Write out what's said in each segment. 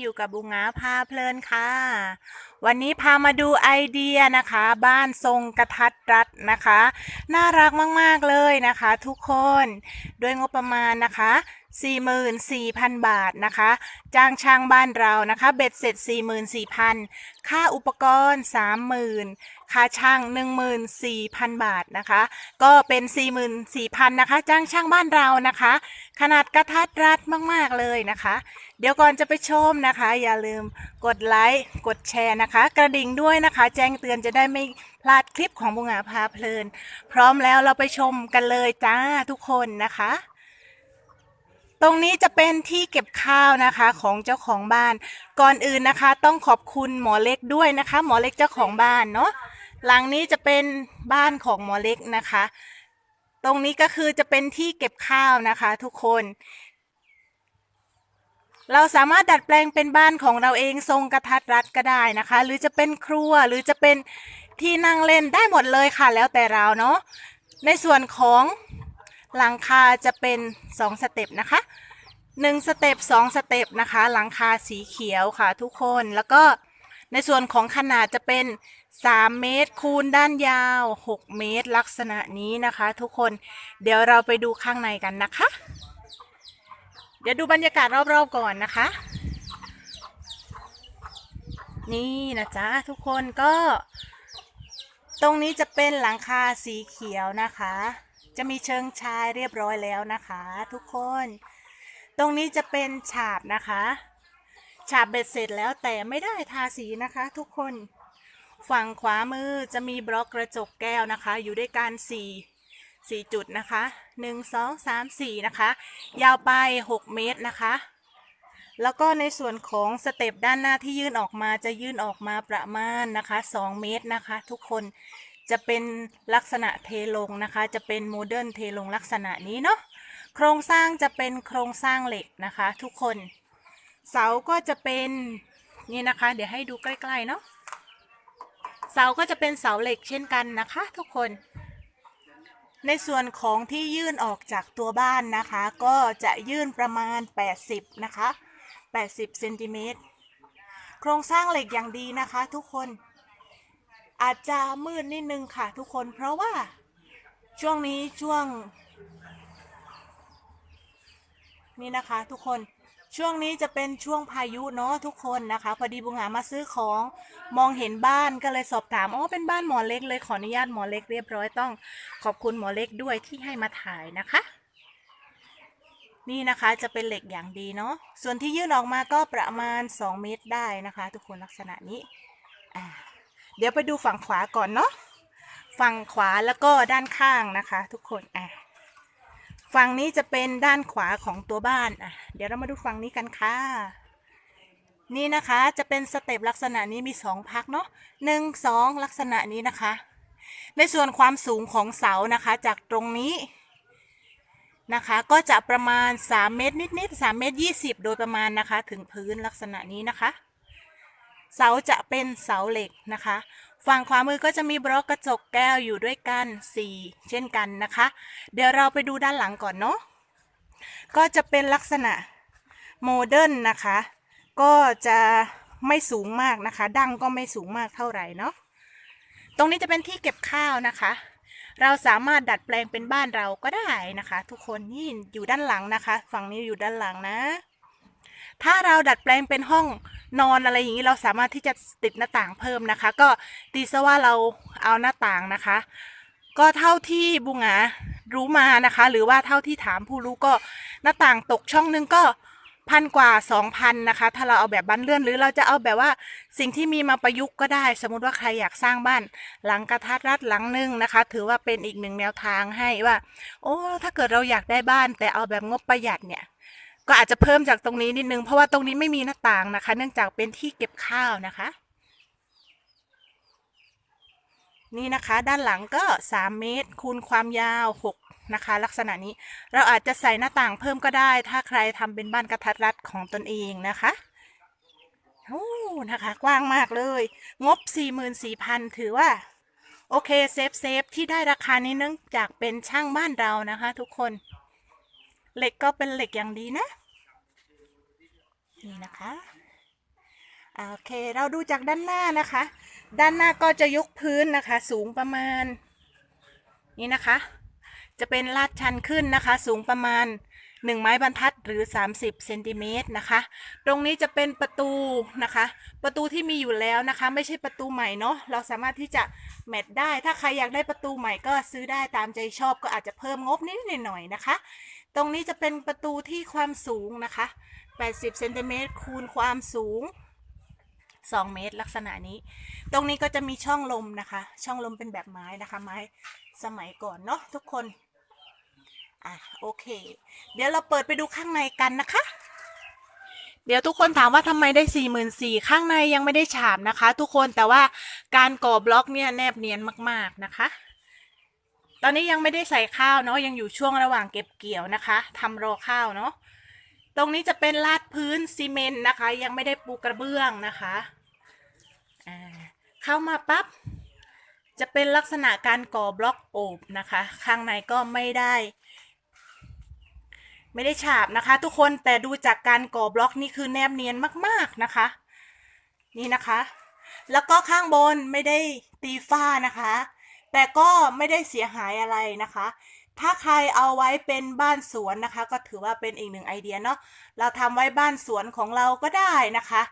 อยู่กับบุงงาพาเพลินค่ะ วันนี้พามาดูไอเดียนะคะ บ้านทรงกระทัดรัดนะคะ น่ารักมาก ๆ เลยนะคะ ทุกคน ด้วยงบประมาณนะคะ 44,000 บาทนะคะ จ้างช่างบ้านเรานะคะ เบ็ดเสร็จ 44,000 ค่าอุปกรณ์ 30,000 ค่าช่าง 14,000 บาทนะคะ ก็เป็น 44,000 นะคะ จ้างช่างบ้านเรานะคะ ขนาดกระทัดรัดมาก ๆ เลยนะคะ เดี๋ยวก่อนจะไปชมนะคะ อย่าลืมกดไลค์ กดแชร์นะคะ กระดิ่งด้วยนะคะ แจ้งเตือนจะได้ไม่พลาดคลิปของบุงหาพาเพลิน พร้อมแล้วเราไปชมกันเลยจ้าทุกคนนะคะ ตรงนี้จะเป็นที่เก็บข้าวนะคะของเจ้าของบ้าน ก่อนอื่นนะคะ ต้องขอบคุณหมอเล็กด้วยนะคะ หมอเล็กเจ้าของบ้านเนาะหลังนี้จะเป็นบ้านของหมอเล็กนะคะ ตรงนี้ก็คือจะเป็นที่เก็บข้าวนะคะ ทุกคน เราสามารถดัดแปลงเป็นบ้านของเราเองทรงกระทัดรัดก็ได้นะคะ หรือจะเป็นครัวหรือจะเป็นที่นั่งเล่นได้หมดเลยค่ะ แล้วแต่เราเนาะในส่วนของ หลังคาจะเป็นสองสเต็ปนะคะหนึ่งสเต็ปสองสเต็ปนะคะ หลังคาสีเขียวค่ะทุกคนแล้วก็ในส่วนของขนาดจะเป็น 3 เมตรคูณด้านยาว 6 เมตรลักษณะนี้นะคะ ทุกคนเดี๋ยวเราไปดูข้างในกันนะคะ เดี๋ยวดูบรรยากาศรอบๆก่อนนะคะ นี่นะจ๊ะทุกคนก็ ตรงนี้จะเป็นหลังคาสีเขียวนะคะ จะมีเชิงชายเรียบร้อยแล้วนะคะ ทุกคน ตรงนี้จะเป็นฉาบนะคะ ฉาบเบ็ดเสร็จแล้วแต่ไม่ได้ทาสีนะคะ ทุกคน ฝั่งขวามือจะมีบล็อกกระจกแก้วนะคะ อยู่ด้วยกันสี่สี่จุดนะคะหนึ่งสองสามสี่นะคะ ยาวไปหกเมตรนะคะแล้วก็ในส่วนของสเต็ปด้านหน้าที่ยื่นออกมาจะยื่นออกมาประมาณนะคะสองเมตรนะคะ ทุกคน จะเป็นลักษณะเทลงนะคะ จะเป็นโมเดิร์นเทลงลักษณะนี้เนาะโครงสร้างจะเป็นโครงสร้างเหล็กนะคะ ทุกคน เสาก็จะเป็นนี่นะคะ เดี๋ยวให้ดูใกล้ๆเนาะเสาก็จะเป็นเสาเหล็กเช่นกันนะคะ ทุกคน ในส่วนของที่ยื่นออกจากตัวบ้านนะคะ ก็จะยื่นประมาณ 80 นะคะ 80เซนติเมตรโครงสร้างเหล็กอย่างดีนะคะ ทุกคน อาจจะมืดนิดนึงค่ะทุกคนเพราะว่าช่วงนี้ช่วง นี่นะคะทุกคนช่วงนี้จะเป็นช่วงพายุเนาะทุกคนนะคะ พอดีบุงหามาซื้อของมองเห็นบ้านก็เลยสอบถามอ๋อเป็นบ้านหมอเล็กเลยขออนุญาตหมอเล็กเรียบร้อยต้อง ขอบคุณหมอเล็กด้วยที่ให้มาถ่ายนะคะ นี่นะคะจะเป็นเหล็กอย่างดีเนาะส่วนที่ยื่นออกมาก็ประมาณ 2 เมตรได้นะคะ ทุกคนลักษณะนี้อ่า เดี๋ยวไปดูฝั่งขวาก่อนเนาะฝั่งขวาแล้วก็ด้านข้างนะคะ ทุกคนอะฝั่งนี้จะเป็นด้านขวาของตัวบ้านอะเดี๋ยวเรามาดูฝั่งนี้กันค่ะ นี่นะคะจะเป็นสเต็ปลักษณะนี้มีสองพักเนาะหนึ่งสองลักษณะนี้นะคะ ในส่วนความสูงของเสานะคะ จากตรงนี้นะคะ ก็จะประมาณ 3 เมตรนิดๆ3เมตร 20 โดยประมาณนะคะ ถึงพื้นลักษณะนี้นะคะ เสาจะเป็นเสาเหล็กนะคะ ฝั่งขวามือก็จะมีบล็อกกระจกแก้วอยู่ด้วยกัน 4 เช่นกันนะคะ เดี๋ยวเราไปดูด้านหลังก่อนเนาะก็จะเป็นลักษณะโมเดิร์นนะคะ ก็จะไม่สูงมากนะคะ ดั้งก็ไม่สูงมากเท่าไหร่เนาะตรงนี้จะเป็นที่เก็บข้าวนะคะ เราสามารถดัดแปลงเป็นบ้านเราก็ได้นะคะ ทุกคนนี่อยู่ด้านหลังนะคะ ฝั่งนี้อยู่ด้านหลังนะ ถ้าเราดัดแปลงเป็นห้องนอนอะไรอย่างนี้เราสามารถที่จะติดหน้าต่างเพิ่มนะคะ ก็ตีซะว่าเราเอาหน้าต่างนะคะ ก็เท่าที่บุงารู้มานะคะ หรือว่าเท่าที่ถามผู้รู้ก็หน้าต่างตกช่องนึงก็พันกว่าสองพันนะคะ ถ้าเราเอาแบบบ้านเลื่อน หรือเราจะเอาแบบว่าสิ่งที่มีมาประยุกต์ก็ได้ สมมติว่าใครอยากสร้างบ้านหลังกระทัดรัดหลังหนึงนะคะ ถือว่าเป็นอีกหนึ่งแนวทางให้ว่า โอ้ ถ้าเกิดเราอยากได้บ้านแต่เอาแบบงบประหยัดเนี่ย ก็อาจจะเพิ่มจากตรงนี้นิดนึง เพราะว่าตรงนี้ไม่มีหน้าต่างนะคะ เนื่องจากเป็นที่เก็บข้าวนะคะ นี่นะคะ ด้านหลังก็ 3 เมตร คูณความยาว 6 นะคะ ลักษณะนี้เราอาจจะใส่หน้าต่างเพิ่มก็ได้ ถ้าใครทำเป็นบ้านกระทัดรัดของตนเองนะคะโอ้นะคะ กว้างมากเลย งบ 44,000 ถือว่า โอเค เซฟเซฟที่ได้ราคานี้เนื่องจากเป็นช่างบ้านเรานะคะ ทุกคน เหล็กก็เป็นเหล็กอย่างดีนะ นี่นะคะโอเคเราดูจากด้านหน้านะคะ ด้านหน้าก็จะยกพื้นนะคะ สูงประมาณ นี่นะคะ จะเป็นลาดชันขึ้นนะคะ สูงประมาณ1ไม้บรรทัดหรือ 30เซนติเมตรนะคะ ตรงนี้จะเป็นประตูนะคะ ประตูที่มีอยู่แล้วนะคะ ไม่ใช่ประตูใหม่เนาะเราสามารถที่จะแมทได้ ถ้าใครอยากได้ประตูใหม่ก็ซื้อได้ตามใจชอบก็อาจจะเพิ่มงบนิดหน่อยนะคะ ตรงนี้จะเป็นประตูที่ความสูงนะคะ 80เซนติเมตรคูณความสูง 2 เมตรลักษณะนี้ ตรงนี้ก็จะมีช่องลมนะคะ ช่องลมเป็นแบบไม้นะคะไม้สมัยก่อนเนาะทุกคน อะโอเค เดี๋ยวเราเปิดไปดูข้างในกันนะคะ เดี๋ยวทุกคนถามว่าทำไมได้สี่หมื่นสี่ข้างในยังไม่ได้ฉาบนะคะ ทุกคนแต่ว่าการก่อบล็อกเนี่ยแนบเนียนมาก ๆนะคะ ตอนนี้ยังไม่ได้ใส่ข้าวเนาะยังอยู่ช่วงระหว่างเก็บเกี่ยวนะคะทำรอข้าวเนาะตรงนี้จะเป็นลาดพื้นซีเมนต์นะคะ ยังไม่ได้ปูกระเบื้องนะคะเข้ามาปั๊บจะเป็นลักษณะการก่อบล็อกโอบนะคะ ข้างในก็ไม่ได้ ไม่ได้ฉาบนะคะ ทุกคนแต่ดูจากการก่อบล็อกนี่คือแนบเนียนมากๆนะคะ นี่นะคะ แล้วก็ข้างบนไม่ได้ตีฝ้านะคะ แต่ก็ไม่ได้เสียหายอะไรนะคะ ถ้าใครเอาไว้เป็นบ้านสวนนะคะ ก็ถือว่าเป็นอีกหนึ่งไอเดียเนาะ เราทำไว้บ้านสวนของเราก็ได้นะคะ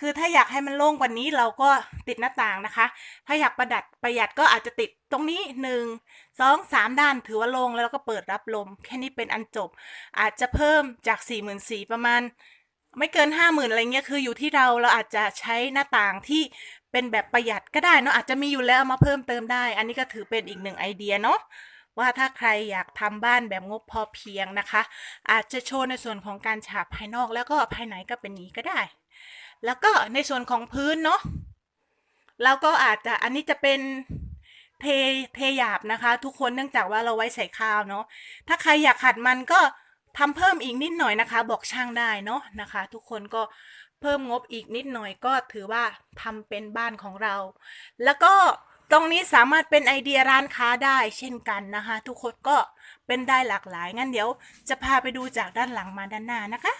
คือถ้าอยากให้มันโล่งกว่านี้เราก็ติดหน้าต่างนะคะ ถ้าอยากประดัดประหยัดก็อาจจะติดตรงนี้หนึ่งสองสามด้านถือว่าโล่งแล้วก็เปิดรับลม แค่นี้เป็นอันจบ อาจจะเพิ่มจาก4 4 0 0 0ประมาณไม่เกิน5 0,000อะไรเงี้ยคืออยู่ที่เราเราอาจจะใช้หน้าต่างที่ เป็นแบบประหยัดก็ได้เนาะอาจจะมีอยู่แล้วเอามาเพิ่มเติมได้ อันนี้ก็ถือเป็นอีกหนึ่งไอเดียเนาะว่าถ้าใครอยากทำบ้านแบบงบพอเพียงนะคะ อาจจะโชว์ในส่วนของการฉาบภายนอกแล้วก็ภายในก็เป็นนี้ก็ได้ แล้วก็ในส่วนของพื้นเนาะเราก็อาจจะอันนี้จะเป็นเทเทหยาบนะคะ ทุกคนเนื่องจากว่าเราไว้ใส่ข้าวเนาะถ้าใครอยากขัดมันก็ทำเพิ่มอีกนิดหน่อยนะคะ บอกช่างได้เนาะนะคะ ทุกคนก็ เพิ่มงบอีกนิดหน่อยก็ถือว่าทำเป็นบ้านของเรา แล้วก็ตรงนี้สามารถเป็นไอเดียร้านค้าได้เช่นกันนะคะ ทุกคนก็เป็นได้หลากหลาย งั้นเดี๋ยวจะพาไปดูจากด้านหลังมาด้านหน้านะคะ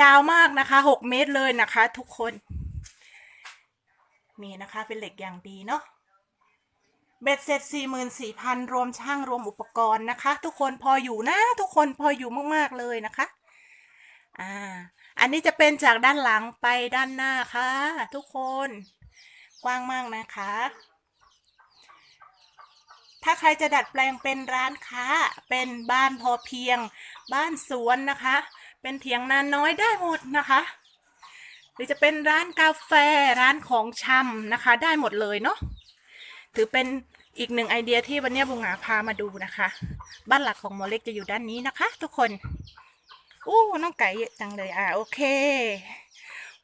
ยาวมากนะคะ 6 เมตรเลยนะคะ ทุกคน นี่นะคะเป็นเหล็กอย่างดีเนาะเบ็ดเสร็จ 44,000 รวมช่างรวมอุปกรณ์นะคะ ทุกคนพออยู่นะ ทุกคนพออยู่มาก ๆ เลยนะคะ อ่า อันนี้จะเป็นจากด้านหลังไปด้านหน้าค่ะ ทุกคนกว้างมากนะคะ ถ้าใครจะดัดแปลงเป็นร้านค้า เป็นบ้านพอเพียง บ้านสวนนะคะ เป็นเถียงนานน้อยได้หมดนะคะ หรือจะเป็นร้านกาแฟร้านของชำนะคะ ได้หมดเลยเนาะถือเป็นอีกหนึ่งไอเดียที่วันนี้บุงหาพามาดูนะคะ บ้านหลักของหมอเล็กจะอยู่ด้านนี้นะคะ ทุกคน อู้น้องไก่เยอะจังเลยอะโอเค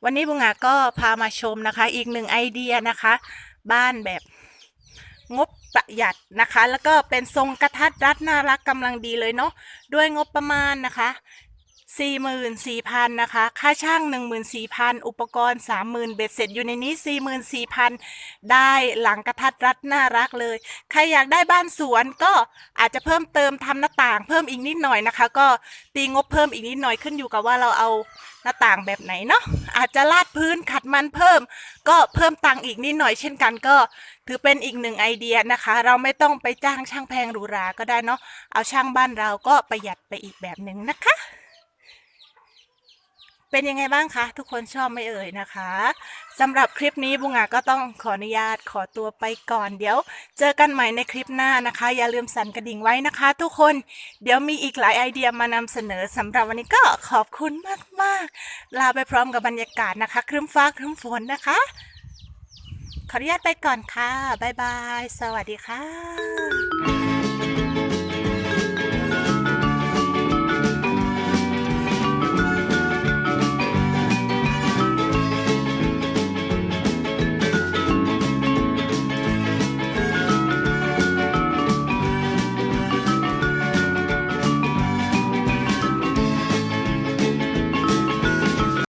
วันนี้บุงาก็พามาชมนะคะ อีกหนึ่งไอเดียนะคะ บ้านแบบงบประหยัดนะคะ แล้วก็เป็นทรงกระทัดรัดน่ารักกำลังดีเลยเนาะด้วยงบประมาณนะคะ สี่หมื่นสี่พันนะคะ ค่าช่างหนึ่งหมื่นสี่พันอุปกรณ์สามหมื่นเบ็ดเสร็จอยู่ในนี้สี่หมื่นสี่พันได้หลังกระทัดรัดน่ารักเลย ใครอยากได้บ้านสวนก็อาจจะเพิ่มเติมทำหน้าต่างเพิ่มอีกนิดหน่อยนะคะ ก็ตีงบเพิ่มอีกนิดหน่อยขึ้นอยู่กับว่าเราเอาหน้าต่างแบบไหนเนาะอาจจะลาดพื้นขัดมันเพิ่ม ก็เพิ่มตังค์อีกนิดหน่อยเช่นกันก็ ถือเป็นอีกหนึ่งไอเดียนะคะ เราไม่ต้องไปจ้างช่างแพงหรูหราก็ได้เนาะเอาช่างบ้านเราก็ประหยัดไปอีกแบบหนึ่งนะคะ เป็นยังไงบ้างคะ ทุกคนชอบไม่เอ่ยนะคะสำหรับคลิปนี้บุงอาก็ต้องขออนุญาตขอตัวไปก่อน เดี๋ยว เจอกันใหม่ในคลิปหน้านะคะ อย่าลืมสั่นกระดิ่งไว้นะคะ ทุกคนเดี๋ยวมีอีกหลายไอเดียมานำเสนอสำหรับวันนี้ก็ขอบคุณมากๆ ลาไปพร้อมกับบรรยากาศนะคะ ครึ้มฟ้าครึ้มฝนนะคะ ขออนุญาตไปก่อนค่ะบ๊ายบาย สวัสดีค่ะ